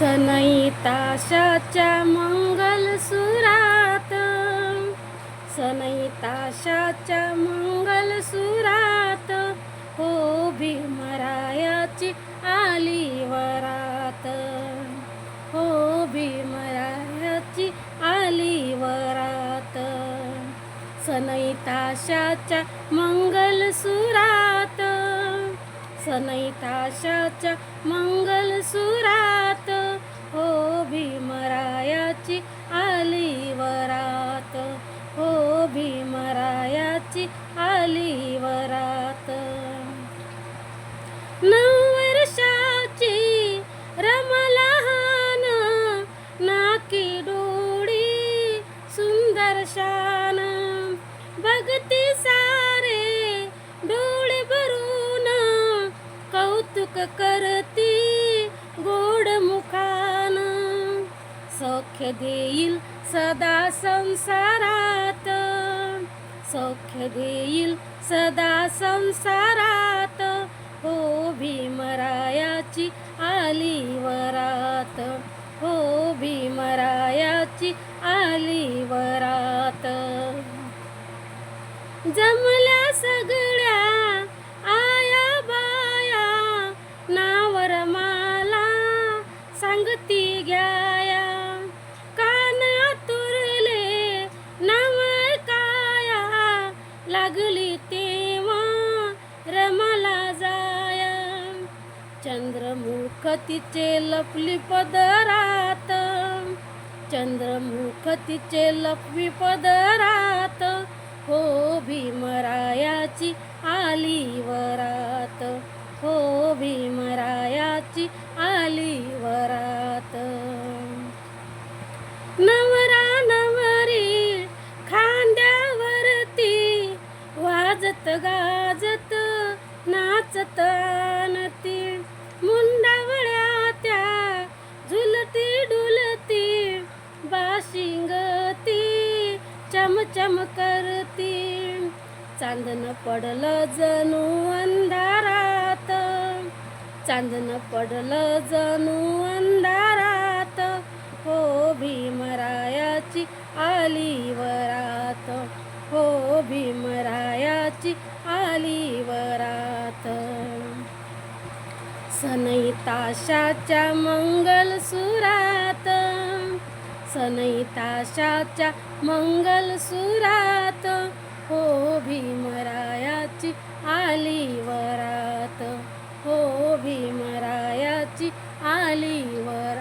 सनईताशाच्या मंगलसुरात. मंगल मंगलसुरात. हो भीमरायाची आली वरात. हो भीमरायाची आली वरात. सनईताशाच्या मंगलसुरात. मंगल मंगलसुरात. हो भीमरायाची आली वरात. हो भीमरायाची आली वरात. नऊ वर्षाची रमलहान नाकी डोळी सुंदर शान. बघती सारे डोळे भरून कौतुक करते. सौख्य देईल सदा संसारात. सौख्य देईल सदा संसारात. हो भीमरायाची आली वरात हो भीमरायाची आली वरात जमल्या सगळ्या आया बाया नावर माला सांगती घ्याया लागली तेव्हा रमाला जाया चंद्रमुख तिचे लपली पदरात. चंद्रमुख तिचे लपवी पदरात. हो भीमरायाची आली वरात. हो भीमरायाची आली वरात. नाचतानती मुंडावळ्या त्या झुलती डुलती बाशिंगती चमचम करती. चांदन पडलं जणू अंधारात चांदन पडलं जणू अंधारात हो भीमरायाची आली वरात. हो भीमरायाची आली वरात. सनईताशाच्या मंगलसुरात सनईताशाच्या मंगलसुरात हो भीमरायाची आली वरात. हो भीमरायाची आली वरात.